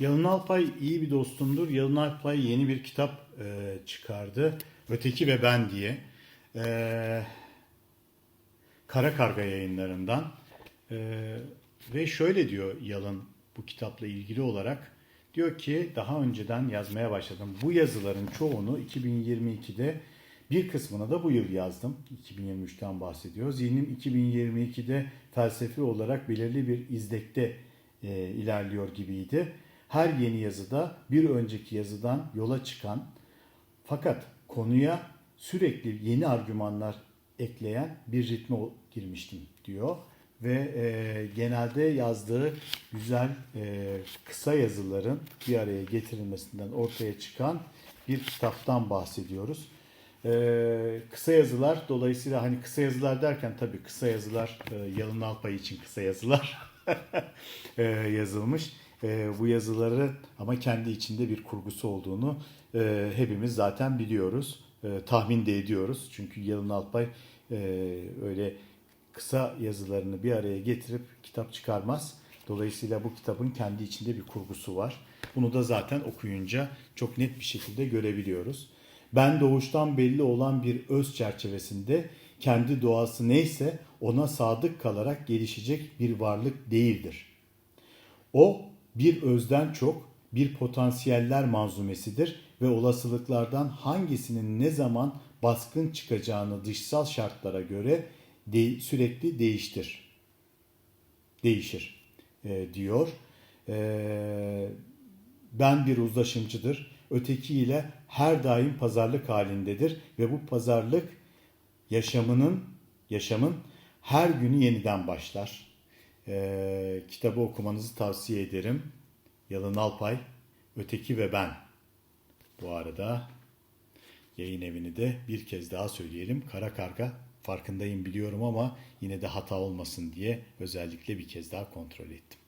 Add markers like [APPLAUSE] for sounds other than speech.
Yalın Alpay iyi bir dostumdur. Yalın Alpay yeni bir kitap e, çıkardı. Öteki ve Ben diye. E, Kara Karga yayınlarından. E, ve şöyle diyor Yalın bu kitapla ilgili olarak. Diyor ki daha önceden yazmaya başladım. Bu yazıların çoğunu 2022'de bir kısmını da bu yıl yazdım. 2023'ten bahsediyor. Zihnim 2022'de felsefi olarak belirli bir izdekte e, ilerliyor gibiydi. Her yeni yazıda bir önceki yazıdan yola çıkan fakat konuya sürekli yeni argümanlar ekleyen bir ritme girmiştim diyor. Ve e, genelde yazdığı güzel e, kısa yazıların bir araya getirilmesinden ortaya çıkan bir kitaptan bahsediyoruz. E, kısa yazılar dolayısıyla hani kısa yazılar derken tabii kısa yazılar e, Yalın Alpay için kısa yazılar [LAUGHS] e, yazılmış. E, bu yazıları ama kendi içinde bir kurgusu olduğunu e, hepimiz zaten biliyoruz. E, tahmin de ediyoruz. Çünkü Yalın Alpay e, öyle kısa yazılarını bir araya getirip kitap çıkarmaz. Dolayısıyla bu kitabın kendi içinde bir kurgusu var. Bunu da zaten okuyunca çok net bir şekilde görebiliyoruz. Ben doğuştan belli olan bir öz çerçevesinde kendi doğası neyse ona sadık kalarak gelişecek bir varlık değildir. O bir özden çok bir potansiyeller manzumesidir ve olasılıklardan hangisinin ne zaman baskın çıkacağını dışsal şartlara göre de- sürekli değiştir. Değişir e, diyor. E, ben bir uzlaşımcıdır. Öteki ile her daim pazarlık halindedir ve bu pazarlık yaşamının yaşamın her günü yeniden başlar. Ee, kitabı okumanızı tavsiye ederim. Yalın Alpay, Öteki ve Ben. Bu arada yayın evini de bir kez daha söyleyelim. Kara Karga farkındayım biliyorum ama yine de hata olmasın diye özellikle bir kez daha kontrol ettim.